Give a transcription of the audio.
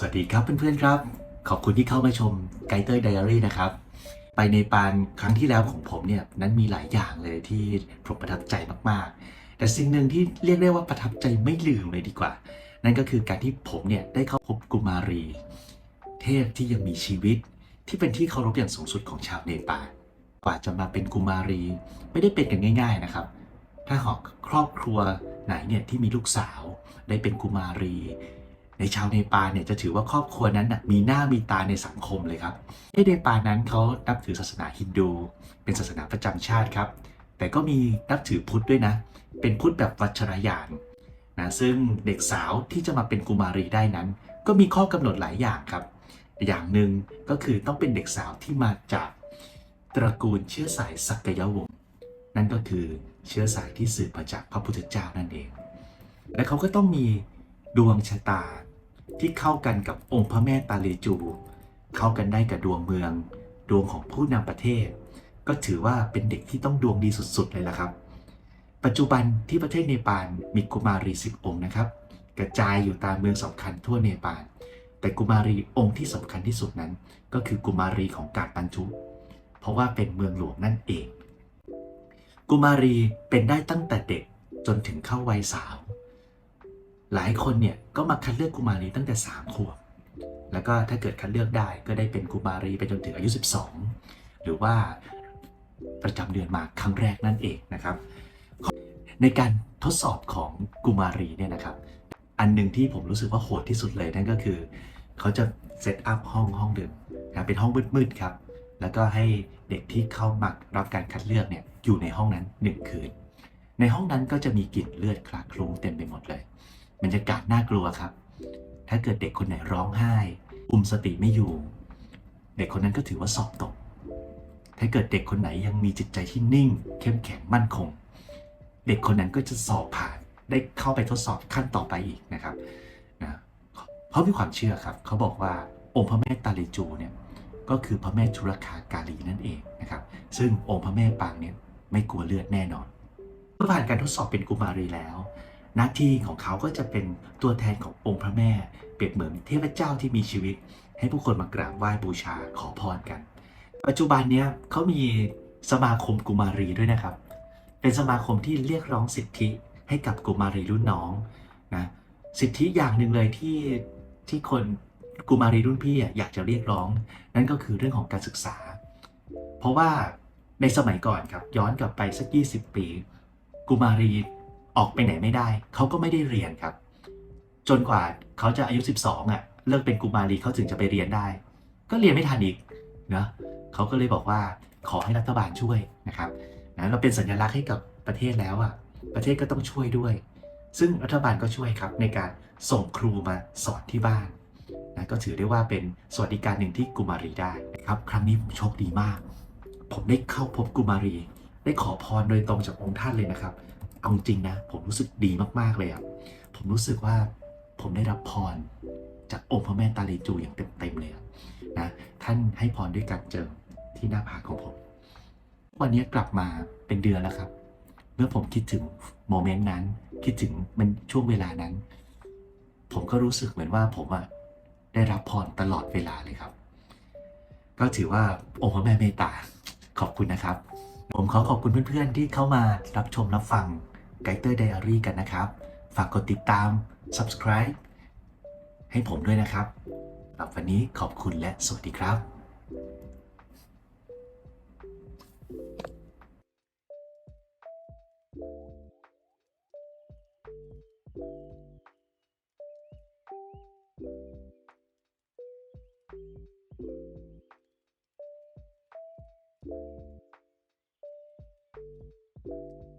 สวัสดีครับเพื่อนๆครับ ขอบคุณที่เข้ามาชมไกด์เตอร์ไดอารี่นะครับ ไปในปานครั้งที่แล้วของผมเนี่ยนั้นมีหลายอย่างเลยที่ผมประทับใจมากๆ แต่สิ่งหนึ่งที่เรียกได้ว่าประทับใจไม่ลืมเลยดีกว่า นั่นก็คือการที่ผมเนี่ยได้เข้าพบกุมารี เทพที่ยังมีชีวิตที่เป็นที่เคารพอย่างสูงสุดของชาวเนปาลกว่าจะมาเป็นกุมารี ไม่ได้เป็นกันง่าย ๆนะครับ ถ้าหากครอบครัวไหนเนี่ยที่มีลูกสาวได้เป็นกุมารี ในชาวเนปาลเนี่ยจะถือว่าครอบครัวนั้นนะมีหน้ามีตาในสังคมเลยครับเนปาลนั้นเขานับถือศาสนาฮินดู เป็นศาสนาประจำชาติครับ แต่ก็มีนับถือพุทธด้วยนะ เป็นพุทธแบบวัชรยานนะซึ่งเด็กสาวที่จะมาเป็นกุมารีได้นั้น ก็มีข้อกำหนดหลายอย่างครับ อย่างหนึ่งก็คือต้องเป็นเด็กสาวที่มาจากตระกูลเชื้อสายสักยวงศ์นั่นก็คือเชื้อสายที่สืบมาจากพระพุทธเจ้านั่นเอง และเขาก็ต้องมีดวงชะตา ที่เข้ากันกับองค์พระแม่ตาเลจู เข้ากันได้กับดวงเมือง ดวงของผู้นำประเทศ ก็ถือว่าเป็นเด็กที่ต้องดวงดีสุดๆเลยละครับ ปัจจุบันที่ประเทศเนปาลมีกุมารีสิบองค์นะครับ กระจายอยู่ตามเมืองสำคัญทั่วเนปาลแต่กุมารีองค์ที่สำคัญที่สุดนั้น ก็คือกุมารีของกาดปันจุเพราะว่าเป็นเมืองหลวงนั่นเอง กุมารีเป็นได้ตั้งแต่เด็กจนถึงเข้าวัยสาว หลายคนเนี่ยก็มาคัดเลือกกุมารีตั้งแต่3ขวบ แล้วก็ถ้าเกิดคัดเลือกได้ก็ได้เป็นกุมารีไปจนถึงอายุ 12 หรือว่าประจำเดือนมาครั้งแรกนั่นเองนะครับ ในการทดสอบของกุมารีเนี่ยนะครับ อันหนึ่งที่ผมรู้สึกว่าโหดที่สุดเลยนั่นก็คือ เขาจะเซตอัพห้องห้องหนึ่งนะเป็นห้องมืดๆครับ แล้วก็ให้เด็กที่เข้ามารับการคัดเลือกเนี่ยอยู่ในห้องนั้น 1 คืน ในห้องนั้นก็จะมีกลิ่นเลือดคลาคลุ้งเต็มไปหมดเลย บรรยากาศน่ากลัวครับ ถ้าเกิดเด็กคนไหนร้องไห้ อุ้มสติไม่อยู่ เด็กคนนั้นก็ถือว่าสอบตก ถ้าเกิดเด็กคนไหนยังมีจิตใจที่นิ่ง เข้มแข็งมั่นคง เด็กคนนั้นก็จะสอบผ่าน ได้เข้าไปทดสอบขั้นต่อไปอีกนะครับนะเพราะมีความเชื่อครับ เขาบอกว่าองค์พระแม่ตาลีจูเนี่ยก็คือพระแม่ชุรคากาลีนั่นเองนะครับ ซึ่งองค์พระแม่ปางเนี่ยไม่กลัวเลือดแน่นอนเมื่อผ่านการทดสอบเป็นกุมารีแล้ว หน้าที่ของเขาก็จะเป็นตัวแทนขององค์พระแม่ เปรียบเหมือนเทพเจ้าที่มีชีวิต ให้ผู้คนมากราบไหว้บูชาขอพรกัน ปัจจุบันเนี้ยเขามีสมาคมกุมารีด้วยนะครับ เป็นสมาคมที่เรียกร้องสิทธิให้กับกุมารีรุ่นน้องนะสิทธิอย่างหนึ่งเลยที่ที่คนกุมารีรุ่นพี่อะอยากจะเรียกร้อง นั่นก็คือเรื่องของการศึกษา เพราะว่าในสมัยก่อนครับย้อนกลับไปสัก 20 ปี กุมารี ออกไปไหนไม่ได้ เขาก็ไม่ได้เรียนครับ จนกว่าเขาจะอายุ 12 อะ เลิกเป็นกุมารีเขาถึงจะไปเรียนได้ ก็เรียนไม่ทันอีกนะเขาก็เลยบอกว่าขอให้รัฐบาลช่วยนะครับนะเราเป็นสัญลักษณ์ให้กับประเทศแล้วอะ ประเทศก็ต้องช่วยด้วย ซึ่งรัฐบาลก็ช่วยครับในการส่งครูมาสอนที่บ้านนะก็ถือได้ว่าเป็นสวัสดิการหนึ่งที่กุมารีได้นะครับ ครั้งนี้ผมโชคดีมาก ผมได้เข้าพบกุมารี ได้ขอพรโดยตรงจากองค์ท่านเลยนะครับ เอาจริงนะ ผมรู้สึกดีมากๆเลยอะผมรู้สึกว่าผมได้รับพรจากองค์พระแม่ตาลีจูอย่างเต็มๆเลยะนะท่านให้พรด้วยการเจิมที่หน้าผากของผม วันนี้กลับมาเป็นเดือนแล้วครับ เมื่อผมคิดถึงโมเมนต์นั้น คิดถึงมันช่วงเวลานั้น ผมก็รู้สึกเหมือนว่าผมอะได้รับพรตลอดเวลาเลยครับ ก็ถือว่าองค์พระแม่เมตตาขอบคุณนะครับ ผมขอขอบคุณเพื่อนๆที่เข้ามารับชมรับฟัง ไกด์เตอร์ไดอารี่กันนะครับ ฝากกดติดตาม subscribe ให้ผมด้วยนะครับสำหรับวันนี้ขอบคุณและสวัสดีครับうん。